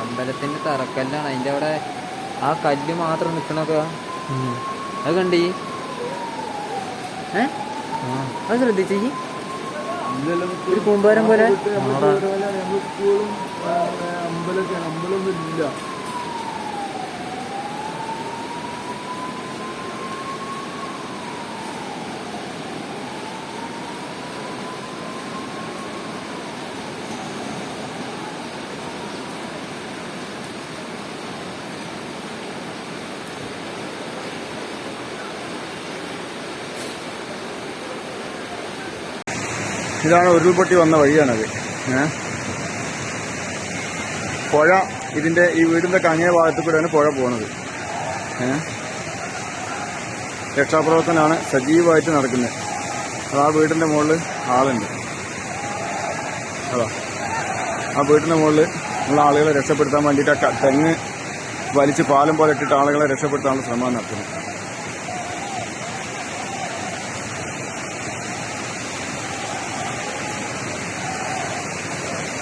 അമ്പലത്തിന്റെ തറക്കല്ലാണ്. അതിന്റെ അവിടെ ആ കല്ല് മാത്രം നിക്കണൊക്കെ. അത് കണ്ടി? ഏ? അത് ശ്രദ്ധിച്ചീ? ഒരു കൂമ്പാരം പോലെ? അമ്പലമൊക്കെ അമ്പലമൊന്നും ഇല്ല. ഇതാണ് ഉരുൾപൊട്ടി വന്ന വഴിയാണത്. പുഴ ഇതിന്റെ ഈ വീടിന്റെ കങ്ങേ ഭാഗത്ത് കൂടെയാണ് പുഴ പോകുന്നത്. രക്ഷാപ്രവർത്തനമാണ് സജീവമായിട്ട് നടക്കുന്നത്. അത് ആ വീടിന്റെ മുകളിൽ ആളുണ്ട്. അതാ. ആ വീടിന്റെ മുകളിൽ ഉള്ള ആളുകളെ രക്ഷപ്പെടുത്താൻ വേണ്ടിയിട്ട് തെങ്ങ് വലിച്ച് പാലം പോലെ ഇട്ടിട്ട് ആളുകളെ രക്ഷപ്പെടുത്താനുള്ള ശ്രമം നടത്തുന്നത്.